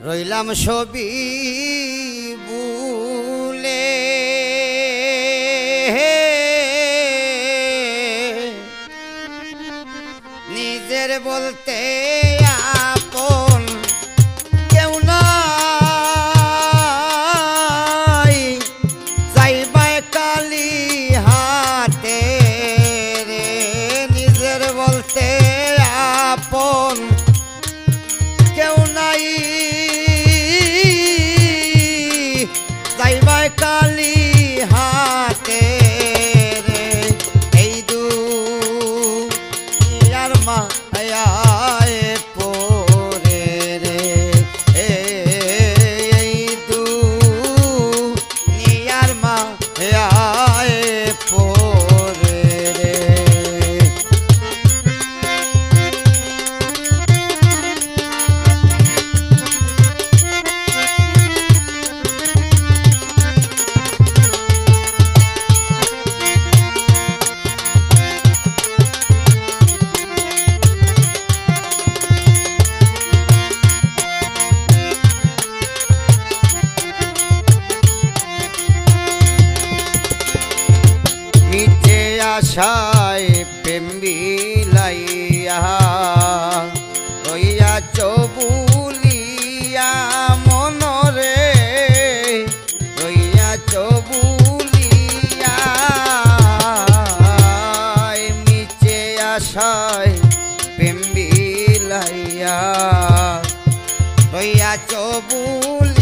রইলাম ছবি বুলে নিজের বলতে আশায় প্রেম বিলাইয়া রইয়া চবুলিয়া মনরে রইয়া চবুলিয়া নিচে আশায় প্রেম বিলাইয়া রইয়া চবুল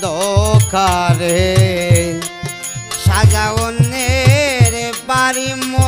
অন্ধকারে সাজা অন্যের বাড়ি মো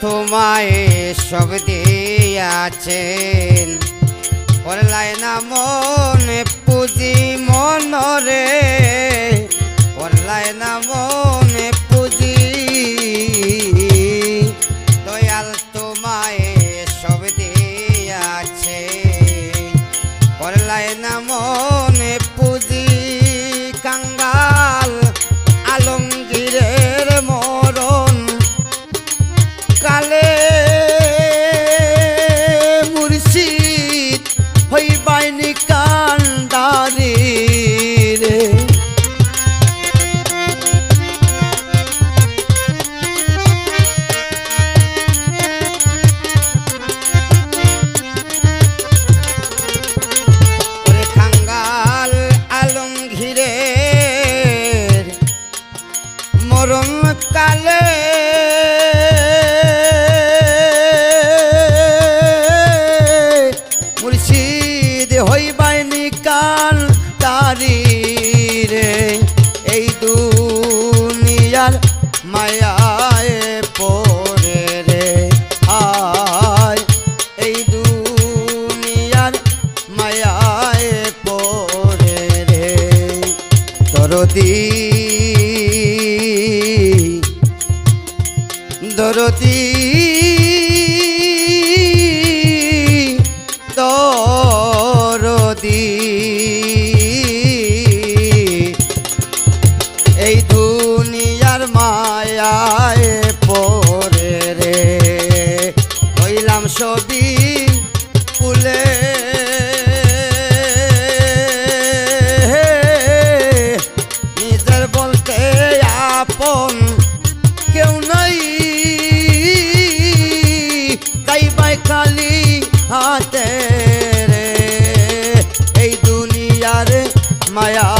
তোমায় সব দিয়াছেন। করলাই না মনে পুঁজি মনরে করলাই না মনে মরণ কালে। মুর্শিদ হইবাই নিকাল তারি রে এই দুনিয়ার মায়ায় দরদি দরদি। এই দুনিয়ার মায়ায় পরে রে। হইলাম সবই ফুলে। নিজের বলতে আপন মায়া